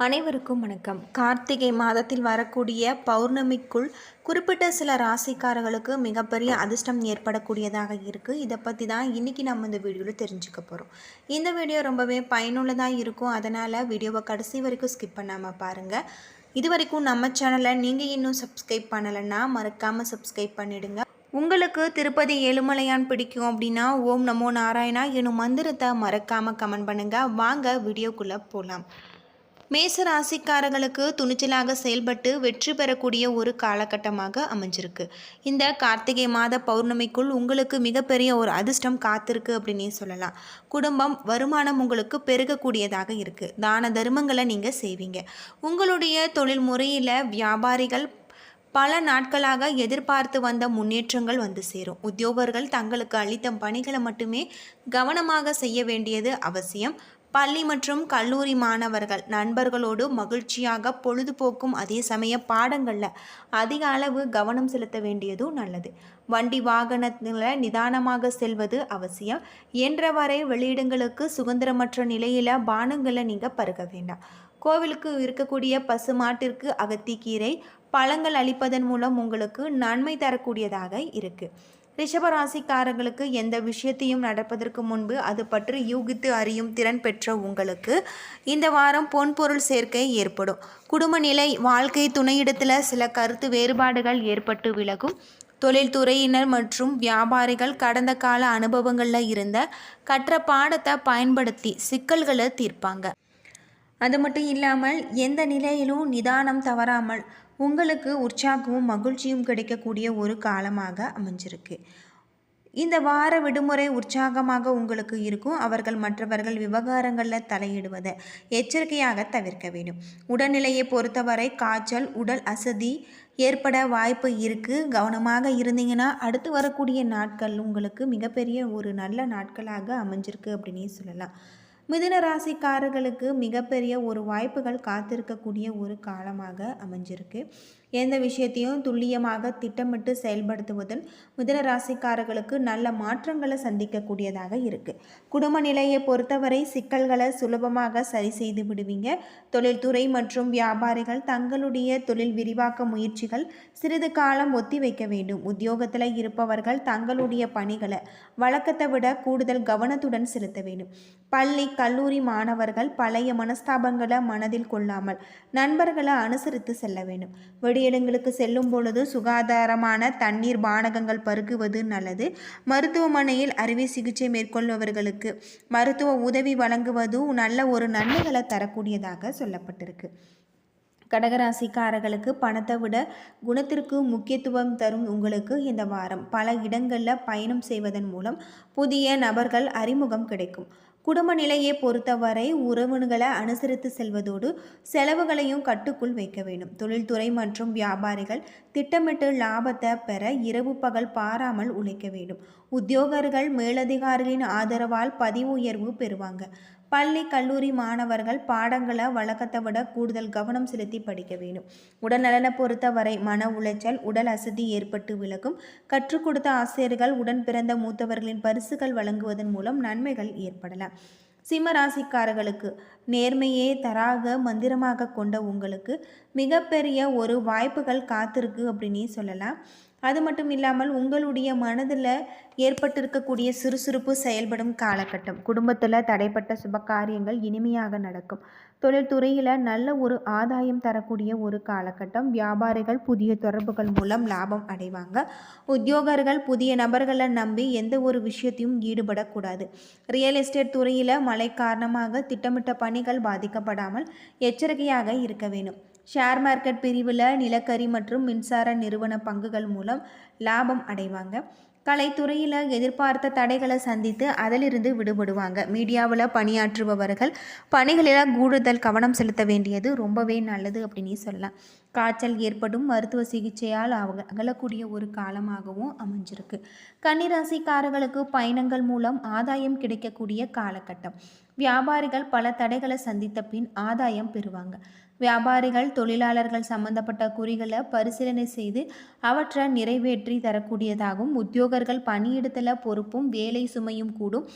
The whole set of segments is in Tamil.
அனைவருக்கும் வணக்கம். கார்த்திகை மாதத்தில் வரக்கூடிய பௌர்ணமிக்குள் குறிப்பிட்ட சில ராசிக்காரர்களுக்கு மிகப்பெரிய அதிர்ஷ்டம் ஏற்படக்கூடியதாக இருக்குது இதை பற்றி தான் இன்றைக்கி நம்ம இந்த வீடியோவில் தெரிஞ்சுக்க போகிறோம் இந்த வீடியோ ரொம்பவே பயனுள்ளதாக இருக்கும். அதனால் வீடியோவை கடைசி வரைக்கும் ஸ்கிப் பண்ணாமல் பாருங்கள் இது வரைக்கும் நம்ம சேனலை நீங்கள் இன்னும் சப்ஸ்கிரைப் பண்ணலைன்னா மறக்காமல் சப்ஸ்கிரைப் பண்ணிவிடுங்க உங்களுக்கு திருப்பதி ஏழுமலையான் பிடிக்கும் அப்படின்னா ஓம் நமோ நாராயணா எனும் மந்திரத்தை மறக்காமல் கமெண்ட் பண்ணுங்கள் வாங்க வீடியோக்குள்ளே போகலாம் மேச ராசிக்காரர்களுக்கு துணிச்சலாக செயல்பட்டு வெற்றி பெறக்கூடிய ஒரு காலகட்டமாக அமைஞ்சிருக்கு. இந்த கார்த்திகை மாத பௌர்ணமிக்குள் உங்களுக்கு மிகப்பெரிய ஒரு அதிர்ஷ்டம் காத்திருக்கு அப்படின்னே சொல்லலாம். குடும்பம் வருமானம் உங்களுக்கு பெருகக்கூடியதாக இருக்குது தான தர்மங்களை நீங்கள் செய்வீங்க. உங்களுடைய தொழில் முறையில் வியாபாரிகள் பல நாட்களாக எதிர்பார்த்து வந்த முன்னேற்றங்கள் வந்து சேரும். உத்தியோகர்கள் தங்களுக்கு அளித்த பணிகளை மட்டுமே கவனமாக செய்ய வேண்டியது அவசியம். பள்ளி மற்றும் கல்லூரி மாணவர்கள் நண்பர்களோடு மகிழ்ச்சியாக பொழுதுபோக்கும் அதே சமய பாடங்களில் அதிக அளவு கவனம் செலுத்த வேண்டியதும் நல்லது. வண்டி வாகனத்தில் நிதானமாக செல்வது அவசியம். என்றவரை வெளியிடங்களுக்கு சுதந்திரமற்ற நிலையில் பானங்களை நீங்கள் பருக வேண்டாம். கோவிலுக்கு இருக்கக்கூடிய பசுமாட்டிற்கு அகத்திக்கீரை பழங்கள் அளிப்பதன் மூலம் உங்களுக்கு நன்மை தரக்கூடியதாக இருக்குது ரிஷபராசிக்காரர்களுக்கு எந்த விஷயத்தையும் நடப்பதற்கு முன்பு அது பற்றி யூகித்து அறியும் திறன் பெற்ற உங்களுக்கு இந்த வாரம் பொன்பொருள் சேர்க்கை ஏற்படும். குடும்ப நிலை வாழ்க்கை துணையிடத்தில் சில கருத்து வேறுபாடுகள் ஏற்பட்டு விலகும். தொழில்துறையினர் மற்றும் வியாபாரிகள் கடந்த கால அனுபவங்களில் இருந்த கற்ற பாடத்தை பயன்படுத்தி சிக்கல்களை தீர்ப்பாங்க. அது மட்டும் இல்லாமல் எந்த நிலையிலும் நிதானம் தவறாமல் உங்களுக்கு உற்சாகமும் மகிழ்ச்சியும் கிடைக்கக்கூடிய ஒரு காலமாக அமைஞ்சிருக்கு. இந்த வார விடுமுறை உற்சாகமாக உங்களுக்கு இருக்கும். அவர்கள் மற்றவர்கள் விவகாரங்களில் தலையிடுவதை எச்சரிக்கையாக தவிர்க்க வேண்டும். உடல்நிலையை பொறுத்தவரை காய்ச்சல் உடல் அசதி ஏற்பட வாய்ப்பு இருக்குது கவனமாக இருந்தீங்கன்னா அடுத்து வரக்கூடிய நாட்கள் உங்களுக்கு மிகப்பெரிய ஒரு நல்ல நாட்களாக அமைஞ்சிருக்கு அப்படின்னே சொல்லலாம். மிதுன ராசிக்காரர்களுக்கு மிகப்பெரிய ஒரு வாய்ப்புகள் காத்திருக்கக்கூடிய ஒரு காலமாக அமைஞ்சிருக்கு. எந்த விஷயத்தையும் துல்லியமாக திட்டமிட்டு செயல்படுத்துவதன் மிதன ராசிக்காரர்களுக்கு நல்ல மாற்றங்களை சந்திக்கக்கூடியதாக இருக்குது குடும்ப நிலையை பொறுத்தவரை சிக்கல்களை சுலபமாக சரி செய்து விடுவீங்க. தொழில்துறை மற்றும் வியாபாரிகள் தங்களுடைய தொழில் விரிவாக்க முயற்சிகள் சிறிது காலம் ஒத்தி வைக்க வேண்டும். உத்தியோகத்தில் இருப்பவர்கள் தங்களுடைய பணிகளை வழக்கத்தை விட கூடுதல் கவனத்துடன் செலுத்த வேண்டும். பள்ளி கல்லூரி மாணவர்கள் பழைய மனஸ்தாபங்களை மனதில் கொள்ளாமல் நண்பர்களை அனுசரித்து செல்ல வேண்டும். வெடி இடங்களுக்கு செல்லும் பொழுது சுகாதாரமான தண்ணீர் பானகங்கள் பருகுவது நல்லது. மருத்துவமனையில் அறுவை சிகிச்சை மேற்கொள்பவர்களுக்கு மருத்துவ உதவி வழங்குவதும் நல்ல ஒரு நன்மைகளை தரக்கூடியதாக சொல்லப்பட்டிருக்கு. கடகராசிக்காரர்களுக்கு பணத்தை விட குணத்திற்கு முக்கியத்துவம் தரும் உங்களுக்கு இந்த வாரம் பல இடங்களில் பயணம் செய்வதன் மூலம் புதிய நபர்கள் அறிமுகம் கிடைக்கும். குடும்ப நிலையை பொறுத்தவரை உறவுகளை அனுசரித்து செல்வதோடு செலவுகளையும் கட்டுக்குள் வைக்க வேண்டும். தொழில்துறை மற்றும் வியாபாரிகள் திட்டமிட்டு லாபத்தை பெற இரவு பகல் பாராமல் உழைக்க வேண்டும். உத்தியோகர்கள் மேலதிகாரிகளின் ஆதரவால் பதிவு உயர்வு பெறுவாங்க. பள்ளி கல்லூரி மாணவர்கள் பாடங்களை வழக்கத்தை விட கூடுதல் கவனம் செலுத்தி படிக்க வேண்டும். உடல்நலனை பொறுத்தவரை மன உளைச்சல் உடல் அசதி ஏற்பட்டு விலகும். கற்றுக் கொடுத்த ஆசிரியர்கள் உடன் பிறந்த மூத்தவர்களின் பரிசுகள் வழங்குவதன் மூலம் நன்மைகள் ஏற்படலாம். சிம்ம ராசிக்காரர்களுக்கு நேர்மையே தராக மந்திரமாக கொண்ட உங்களுக்கு மிகப்பெரிய ஒரு வாய்ப்புகள் காத்திருக்கு அப்படின்னே சொல்லலாம். அது மட்டும் இல்லாமல் உங்களுடைய மனதில் ஏற்பட்டிருக்கக்கூடிய சுறுசுறுப்பு செயல்படும் காலகட்டம். குடும்பத்தில் தடைப்பட்ட சுப காரியங்கள் இனிமையாக நடக்கும். தொழில்துறையில் நல்ல ஒரு ஆதாயம் தரக்கூடிய ஒரு காலகட்டம். வியாபாரிகள் புதிய தொடர்புகள் மூலம் லாபம் அடைவாங்க. உத்தியோகர்கள் புதிய நபர்களை நம்பி எந்த ஒரு விஷயத்தையும் ஈடுபடக்கூடாது. ரியல் எஸ்டேட் துறையில் மழை காரணமாக திட்டமிட்ட பணிகள் பாதிக்கப்படாமல் எச்சரிக்கையாக இருக்க வேண்டும். ஷேர் மார்க்கெட் பிரிவில் நிலக்கரி மற்றும் மின்சார நிறுவன பங்குகள் மூலம் லாபம் அடைவாங்க. கலைத்துறையில் எதிர்பார்த்த தடைகளை சந்தித்து அதிலிருந்து விடுபடுவாங்க. மீடியாவில் பணியாற்றுபவர்கள் பணிகளில் கூடுதல் கவனம் செலுத்த வேண்டியது ரொம்பவே நல்லது அப்படின்னு சொல்லலாம். காய்ச்சல் ஏற்படும் மருத்துவ சிகிச்சையால் அவங்க அகலக்கூடிய ஒரு காலமாகவும் அமைஞ்சிருக்கு. கன்னிராசிக்காரர்களுக்கு பயணங்கள் மூலம் ஆதாயம் கிடைக்கக்கூடிய காலகட்டம். வியாபாரிகள் பல தடைகளை சந்தித்த பின் ஆதாயம் பெறுவாங்க. வியாபாரிகள் தொழிலாளர்கள் சம்பந்தப்பட்ட குறிகளை பரிசீலனை செய்து அவற்றை நிறைவேற்றி தரக்கூடியதாகவும் உத்தியோகர்கள் பணியிடத்தில் பொறுப்பும் வேலை சுமையும் கூடும்.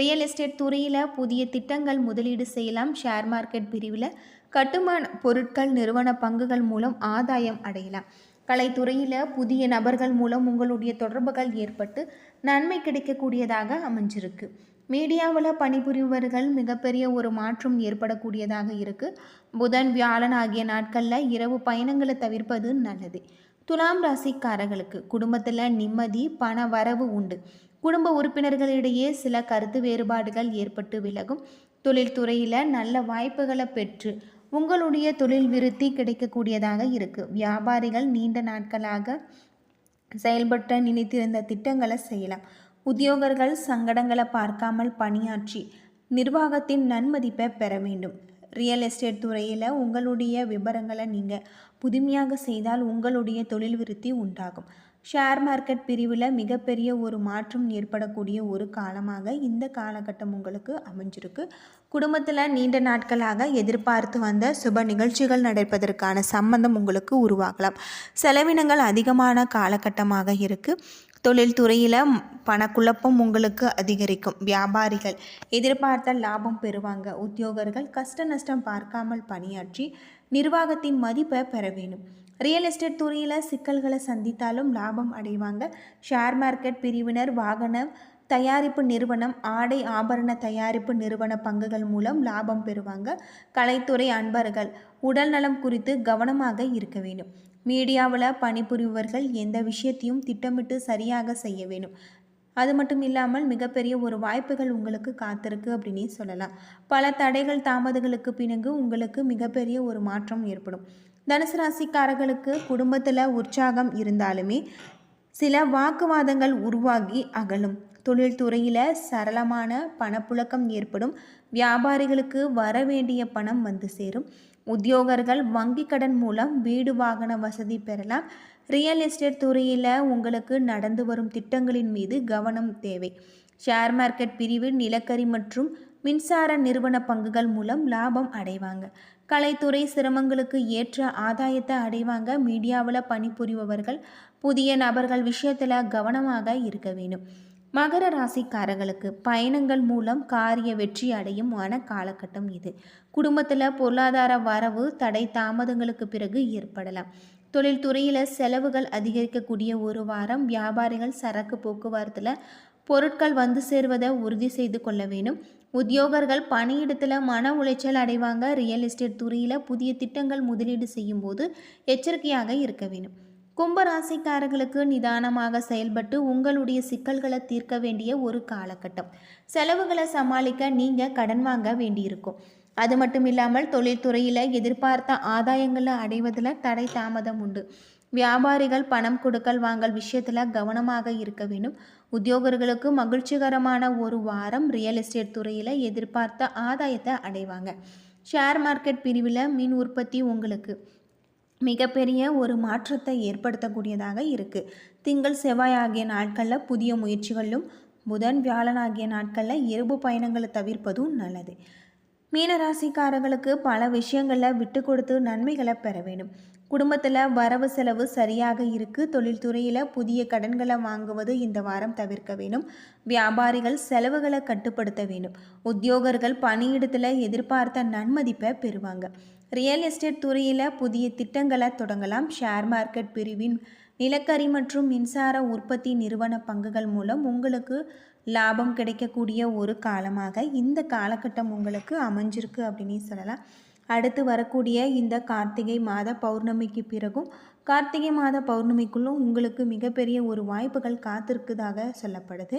ரியல் எஸ்டேட் துறையில் புதிய திட்டங்கள் முதலீடு செய்யலாம். ஷேர் மார்க்கெட் பிரிவில் கட்டுமான பொருட்கள் நிறுவன பங்குகள் மூலம் ஆதாயம் அடையலாம். கலைத்துறையில் புதிய நபர்கள் மூலம் உங்களுடைய தொடர்புகள் ஏற்பட்டு நன்மை கிடைக்கக்கூடியதாக அமைஞ்சிருக்கு. மீடியாவில் பணிபுரிபவர்கள் மிகப்பெரிய ஒரு மாற்றம் ஏற்படக்கூடியதாக இருக்குது புதன் வியாழன் ஆகிய நாட்களில் இரவு பயணங்களை தவிர்ப்பது நல்லது. துலாம் ராசிக்காரர்களுக்கு குடும்பத்தில் நிம்மதி பண வரவு உண்டு. குடும்ப உறுப்பினர்களிடையே சில கருத்து வேறுபாடுகள் ஏற்பட்டு விலகும். தொழில்துறையில் நல்ல வாய்ப்புகளை பெற்று உங்களுடைய தொழில் விருத்தி கிடைக்கக்கூடியதாக இருக்குது வியாபாரிகள் நீண்ட நாட்களாக செயல்பட்ட நினைத்திருந்த திட்டங்களை செய்யலாம். உத்தியோகர்கள் சங்கடங்களை பார்க்காமல் பணியாற்றி நிர்வாகத்தின் நன்மதிப்பை பெற வேண்டும். ரியல் எஸ்டேட் துறையில் உங்களுடைய விவரங்களை நீங்கள் புதுமையாக செய்தால் உங்களுடைய தொழில் விருத்தி உண்டாகும். ஷேர் மார்க்கெட் பிரிவில் மிகப்பெரிய ஒரு மாற்றம் ஏற்படக்கூடிய ஒரு காலமாக இந்த காலகட்டம் உங்களுக்கு அமைஞ்சிருக்கு. குடும்பத்தில் நீண்ட நாட்களாக எதிர்பார்த்து வந்த சுப நிகழ்ச்சிகள் நடப்பதற்கான சம்பந்தம் உங்களுக்கு உருவாகலாம். செலவினங்கள் அதிகமான காலகட்டமாக இருக்குது தொழில்துறையில் பணக்குழப்பம் உங்களுக்கு அதிகரிக்கும். வியாபாரிகள் எதிர்பார்த்த லாபம் பெறுவாங்க. உத்தியோகர்கள் கஷ்ட நஷ்டம் பார்க்காமல் பணியாற்றி நிர்வாகத்தின் மதிப்பை பெற வேணும் ரியல் எஸ்டேட் துறையில் சிக்கல்களை சந்தித்தாலும் லாபம் அடைவாங்க. ஷேர் மார்க்கெட் பிரிவினர் வாகனம் தயாரிப்பு நிறுவனம் ஆடை ஆபரண தயாரிப்பு நிறுவன பங்குகள் மூலம் லாபம் பெறுவாங்க. கலைத்துறை அன்பர்கள் உடல் நலம் குறித்து கவனமாக இருக்க வேண்டும். மீடியாவில் பணிபுரிபவர்கள் எந்த விஷயத்தையும் திட்டமிட்டு சரியாக செய்ய வேணும் அது மட்டும் இல்லாமல் மிகப்பெரிய ஒரு வாய்ப்புகள் உங்களுக்கு காத்திருக்கு அப்படின்னு சொல்லலாம். பல தடைகள் தாமதங்களுக்கு பிறகு உங்களுக்கு மிகப்பெரிய ஒரு மாற்றம் ஏற்படும். தனுசு ராசிக்காரர்களுக்கு குடும்பத்தில் உற்சாகம் இருந்தாலுமே சில வாக்குவாதங்கள் உருவாகி அகலும். தொழில்துறையில் சரளமான பணப்புழக்கம் ஏற்படும். வியாபாரிகளுக்கு வர வேண்டிய பணம் வந்து சேரும். உத்தியோகர்கள் வங்கி கடன் மூலம் வீடு வாகன வசதி பெறலாம். ரியல் எஸ்டேட் துறையில் உங்களுக்கு நடந்து வரும் திட்டங்களின் மீது கவனம் தேவை. ஷேர் மார்க்கெட் பிரிவு நிலக்கரி மற்றும் மின்சார நிறுவன பங்குகள் மூலம் லாபம் அடைவாங்க. கலைத்துறை சிரமங்களுக்கு ஏற்ற ஆதாயத்தை அடைவாங்க மீடியாவில் பணிபுரிபவர்கள். புதிய நபர்கள் விஷயத்தில் கவனமாக இருக்க வேணும் மகர ராசிக்காரர்களுக்கு பயணங்கள் மூலம் காரிய வெற்றி அடையும் காலகட்டம் இது. குடும்பத்தில் பொருளாதார வரவு தடை தாமதங்களுக்கு பிறகு ஏற்படலாம். தொழில்துறையில் செலவுகள் அதிகரிக்கக்கூடிய ஒரு வாரம் வியாபாரிகள் சரக்கு போக்குவரத்தில் பொருட்கள் வந்து சேர்வதை உறுதி செய்து கொள்ள வேணும் உத்தியோகர்கள் பணியிடத்தில் மன உளைச்சல் அடைவாங்க. ரியல் எஸ்டேட் துறையில் புதிய திட்டங்கள் முதலீடு செய்யும்போது எச்சரிக்கையாக இருக்க வேண்டும். கும்பராசிக்காரர்களுக்கு நிதானமாக செயல்பட்டு உங்களுடைய சிக்கல்களை தீர்க்க வேண்டிய ஒரு காலகட்டம். செலவுகளை சமாளிக்க நீங்கள் கடன் வாங்க வேண்டியிருக்கும். அது மட்டும் இல்லாமல் தொழில்துறையில் எதிர்பார்த்த ஆதாயங்களை அடைவதில் தடை தாமதம் உண்டு. வியாபாரிகள் பணம் கொடுக்கல் வாங்கல் விஷயத்தில் கவனமாக இருக்க வேண்டும். உத்தியோகர்களுக்கு மகிழ்ச்சிகரமான ஒரு வாரம் ரியல் எஸ்டேட் துறையில் எதிர்பார்த்த ஆதாயத்தை அடைவாங்க. ஷேர் மார்க்கெட் பிரிவில் மின் உற்பத்தி உங்களுக்கு. மிகப்பெரிய ஒரு மாற்றத்தை ஏற்படுத்தக்கூடியதாக இருக்குது திங்கள் செவ்வாய் ஆகிய நாட்களில் புதிய முயற்சிகளிலும் புதன் வியாழன் ஆகிய நாட்களில் இரவு பயணங்களை தவிர்ப்பதும் நல்லது. மீனராசிக்காரர்களுக்கு பல விஷயங்களில் விட்டு கொடுத்து நன்மைகளை பெற வேண்டும். குடும்பத்தில் வரவு செலவு சரியாக இருக்குது தொழில்துறையில் புதிய கடன்களை வாங்குவது இந்த வாரம் தவிர்க்க வேணும் வியாபாரிகள் செலவுகளை கட்டுப்படுத்த வேணும் உத்தியோகர்கள் பணியிடத்தில் எதிர்பார்த்த நன்மதிப்பை பெறுவாங்க. ரியல் எஸ்டேட் துறையில் புதிய திட்டங்களை தொடங்கலாம். ஷேர் மார்க்கெட் பிரிவின் நிலக்கரி மற்றும் மின்சார உற்பத்தி நிறுவன பங்குகள் மூலம் உங்களுக்கு லாபம் கிடைக்கக்கூடிய ஒரு காலமாக இந்த காலகட்டம் உங்களுக்கு அமைஞ்சிருக்கு அப்படின்னு சொல்லலாம். அடுத்து வரக்கூடிய இந்த கார்த்திகை மாத பௌர்ணமிக்கு பிறகும் கார்த்திகை மாத பௌர்ணமிக்குள்ளும் உங்களுக்கு மிகப்பெரிய ஒரு வாய்ப்புகள் காத்திருக்குதாக சொல்லப்படுது.